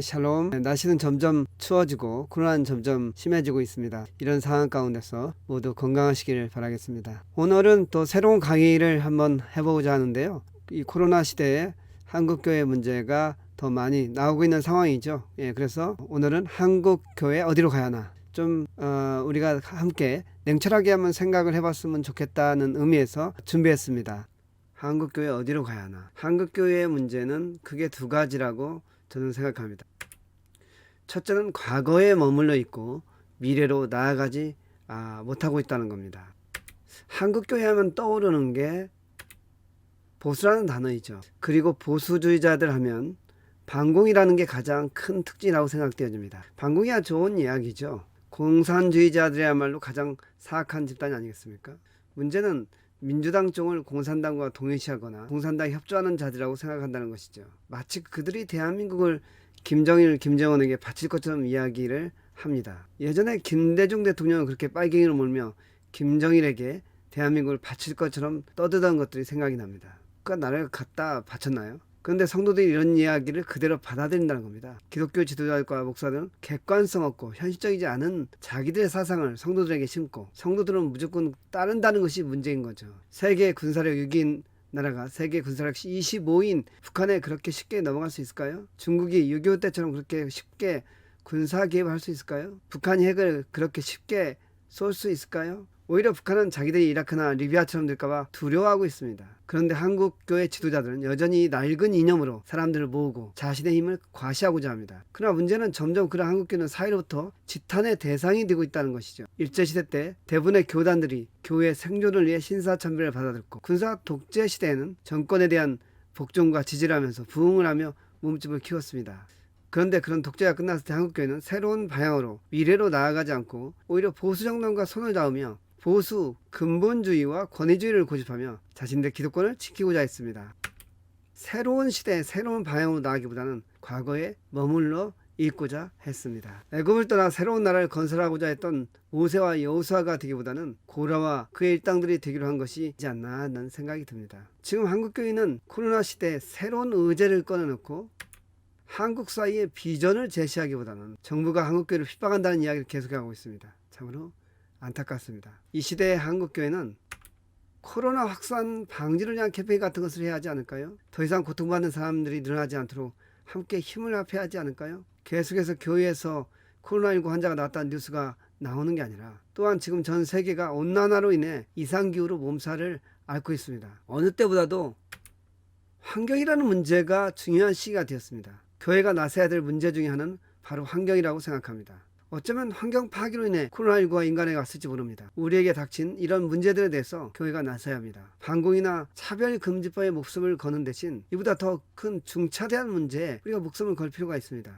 네, 샬롬. 날씨는 점점 추워지고 코로나는 점점 심해지고 있습니다. 이런 상황 가운데서 모두 건강하시기를 바라겠습니다. 오늘은 또 새로운 강의를 한번 해보고자 하는데요. 이 코로나 시대에 한국교회 문제가 더 많이 나오고 있는 상황이죠. 예, 그래서 오늘은 한국교회 어디로 가야 하나 좀 어, 우리가 함께 냉철하게 한번 생각을 해봤으면 좋겠다는 의미에서 준비했습니다. 한국교회 어디로 가야 하나? 한국교회의 문제는 크게 두 가지라고 저는 생각합니다. 첫째는 과거에 머물러 있고 미래로 나아가지 아, 못하고 있다는 겁니다. 한국 교회 하면 떠오르는 게 보수라는 단어이죠. 그리고 보수주의자들 하면 반공이라는 게 가장 큰 특징이라고 생각되어집니다. 반공이야 좋은 이야기죠. 공산주의자들이야말로 가장 사악한 집단이 아니겠습니까? 문제는 민주당 쪽을 공산당과 동일시하거나 공산당에 협조하는 자들이라고 생각한다는 것이죠. 마치 그들이 대한민국을 김정일, 김정은에게 바칠 것처럼 이야기를 합니다. 예전에 김대중 대통령은 그렇게 빨갱이를 몰며 김정일에게 대한민국을 바칠 것처럼 떠들던 것들이 생각이 납니다. 그가 나라를 갖다 바쳤나요? 그런데 성도들이 이런 이야기를 그대로 받아들인다는 겁니다. 기독교 지도자들과 목사들은 객관성 없고 현실적이지 않은 자기들의 사상을 성도들에게 심고 성도들은 무조건 따른다는 것이 문제인 거죠. 세계 군사력 6인 나라가 세계 군사력 25인 북한에 그렇게 쉽게 넘어갈 수 있을까요? 중국이 6.25 때처럼 그렇게 쉽게 군사 개입을 할수 있을까요? 북한이 핵을 그렇게 쉽게 쏠 수 있을까요? 오히려 북한은 자기들이 이라크나 리비아처럼 될까봐 두려워하고 있습니다. 그런데 한국 교회 지도자들은 여전히 낡은 이념으로 사람들을 모으고 자신의 힘을 과시하고자 합니다. 그러나 문제는 점점 그런 한국교회는 사회로부터 지탄의 대상이 되고 있다는 것이죠. 일제시대 때 대부분의 교단들이 교회 생존을 위해 신사참배를 받아들고 군사 독재 시대에는 정권에 대한 복종과 지지를 하면서 부흥을 하며 몸집을 키웠습니다. 그런데 그런 독재가 끝났을 때 한국교회는 새로운 방향으로 미래로 나아가지 않고 오히려 보수 정당과 손을 잡으며 보수 근본주의와 권위주의를 고집하며 자신들의 기득권을 지키고자 했습니다. 새로운 시대, 새로운 방향으로 나아가기보다는 과거에 머물러 있고자 했습니다. 애굽을 떠나 새로운 나라를 건설하고자 했던 모세와 여호수아가 되기보다는 고라와 그의 일당들이 되기로 한 것이지 않나 하는 생각이 듭니다. 지금 한국 교회는 코로나 시대에 새로운 의제를 꺼내놓고 한국 사이의 비전을 제시하기보다는 정부가 한국 교회를 핍박한다는 이야기를 계속하고 있습니다. 참으로 안타깝습니다. 이 시대의 한국 교회는 코로나 확산 방지를 위한 캠페인 같은 것을 해야 하지 않을까요? 더 이상 고통받는 사람들이 늘어나지 않도록 함께 힘을 합해야 하지 않을까요? 계속해서 교회에서 코로나19 환자가 나왔다는 뉴스가 나오는 게 아니라 또한 지금 전 세계가 온난화로 인해 이상기후로 몸살을 앓고 있습니다. 어느 때보다도 환경이라는 문제가 중요한 시기가 되었습니다. 교회가 나서야 될 문제 중에 하나는 바로 환경이라고 생각합니다. 어쩌면 환경 파괴로 인해 코로나19가 인간에게 왔을지 모릅니다. 우리에게 닥친 이런 문제들에 대해서 교회가 나서야 합니다. 반공이나 차별금지법에 목숨을 거는 대신 이보다 더 큰 중차대한 문제에 우리가 목숨을 걸 필요가 있습니다.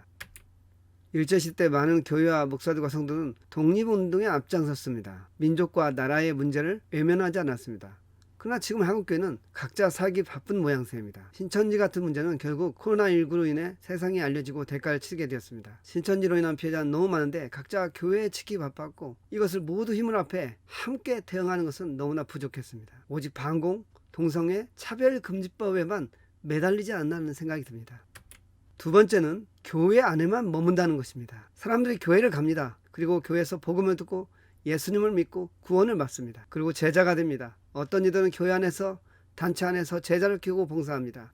일제시대 때 많은 교회와 목사들과 성도는 독립운동에 앞장섰습니다. 민족과 나라의 문제를 외면하지 않았습니다. 그러나 지금 한국교회는 각자 살기 바쁜 모양새입니다. 신천지 같은 문제는 결국 코로나19로 인해 세상에 알려지고 대가를 치르게 되었습니다. 신천지로 인한 피해자는 너무 많은데 각자 교회에 지키기 바빴고 이것을 모두 힘을 합해 함께 대응하는 것은 너무나 부족했습니다. 오직 반공, 동성애, 차별금지법에만 매달리지 않나는 생각이 듭니다. 두 번째는 교회 안에만 머문다는 것입니다. 사람들이 교회를 갑니다. 그리고 교회에서 복음을 듣고 예수님을 믿고 구원을 받습니다. 그리고 제자가 됩니다. 어떤 이들은 교회 안에서 단체 안에서 제자를 키우고 봉사합니다.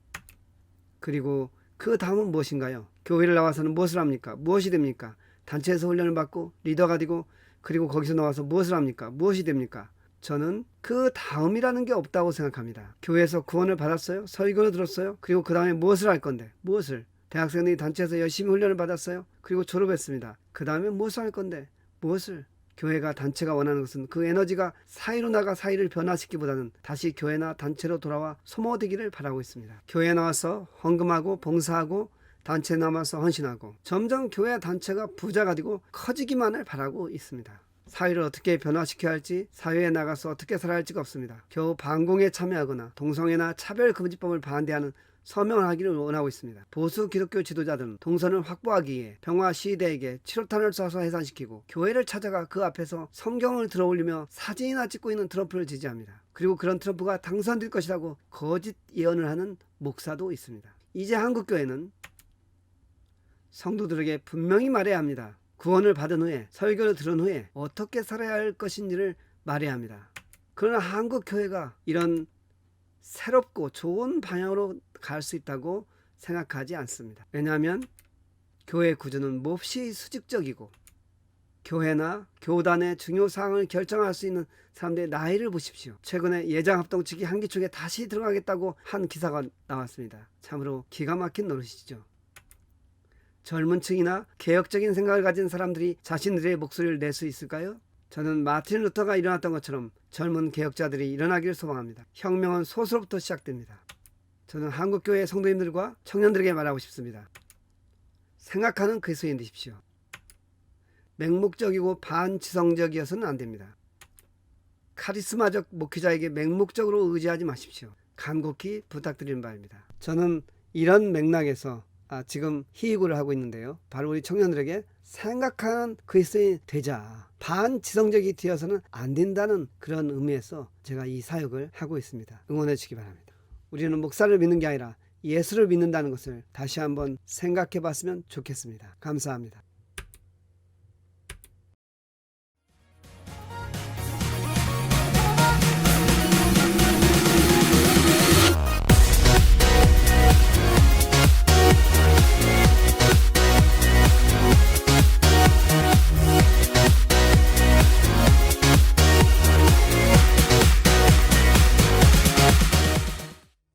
그리고 그 다음은 무엇인가요? 교회를 나와서는 무엇을 합니까? 무엇이 됩니까? 단체에서 훈련을 받고 리더가 되고 그리고 거기서 나와서 무엇을 합니까? 무엇이 됩니까? 저는 그 다음이라는 게 없다고 생각합니다. 교회에서 구원을 받았어요? 설교를 들었어요? 그리고 그 다음에 무엇을 할 건데? 무엇을? 대학생들이 단체에서 열심히 훈련을 받았어요? 그리고 졸업했습니다. 그 다음에 무엇을 할 건데? 무엇을? 교회가 단체가 원하는 것은 그 에너지가 사이로 나가 사이를 변화시키기보다는 다시 교회나 단체로 돌아와 소모되기를 바라고 있습니다. 교회에 나와서 헌금하고 봉사하고 단체에 남아서 헌신하고 점점 교회 단체가 부자가 되고 커지기만을 바라고 있습니다. 사회를 어떻게 변화시켜야 할지 사회에 나가서 어떻게 살아야 할지가 없습니다. 겨우 반공에 참여하거나 동성애나 차별금지법을 반대하는 서명을 하기를 원하고 있습니다. 보수 기독교 지도자들은 동선을 확보하기 위해 평화 시대에게 7호탄을 쏴서 해산시키고 교회를 찾아가 그 앞에서 성경을 들어올리며 사진이나 찍고 있는 트럼프를 지지합니다. 그리고 그런 트럼프가 당선될 것이라고 거짓 예언을 하는 목사도 있습니다. 이제 한국 교회는 성도들에게 분명히 말해야 합니다. 구원을 받은 후에 설교를 들은 후에 어떻게 살아야 할 것인지를 말해야 합니다. 그러나 한국 교회가 이런 새롭고 좋은 방향으로 갈 수 있다고 생각하지 않습니다. 왜냐하면 교회 구조는 몹시 수직적이고 교회나 교단의 중요 사항을 결정할 수 있는 사람들의 나이를 보십시오. 최근에 예장 합동 측이 한기총에 다시 들어가겠다고 한 기사가 나왔습니다. 참으로 기가 막힌 노릇이죠. 젊은 층이나 개혁적인 생각을 가진 사람들이 자신들의 목소리를 낼 수 있을까요? 저는 마틴 루터가 일어났던 것처럼 젊은 개혁자들이 일어나기를 소망합니다. 혁명은 소수로부터 시작됩니다. 저는 한국교회 성도님들과 청년들에게 말하고 싶습니다. 생각하는 그리스도인 되십시오. 맹목적이고 반지성적이어서는 안 됩니다. 카리스마적 목회자에게 맹목적으로 의지하지 마십시오. 간곡히 부탁드리는 바입니다. 저는 이런 맥락에서 아, 지금 희구를 하고 있는데요. 바로 우리 청년들에게 생각하는 그리스도인 되자. 반지성적이 되어서는 안 된다는 그런 의미에서 제가 이 사역을 하고 있습니다. 응원해 주시기 바랍니다. 우리는 목사를 믿는 게 아니라 예수를 믿는다는 것을 다시 한번 생각해 봤으면 좋겠습니다. 감사합니다.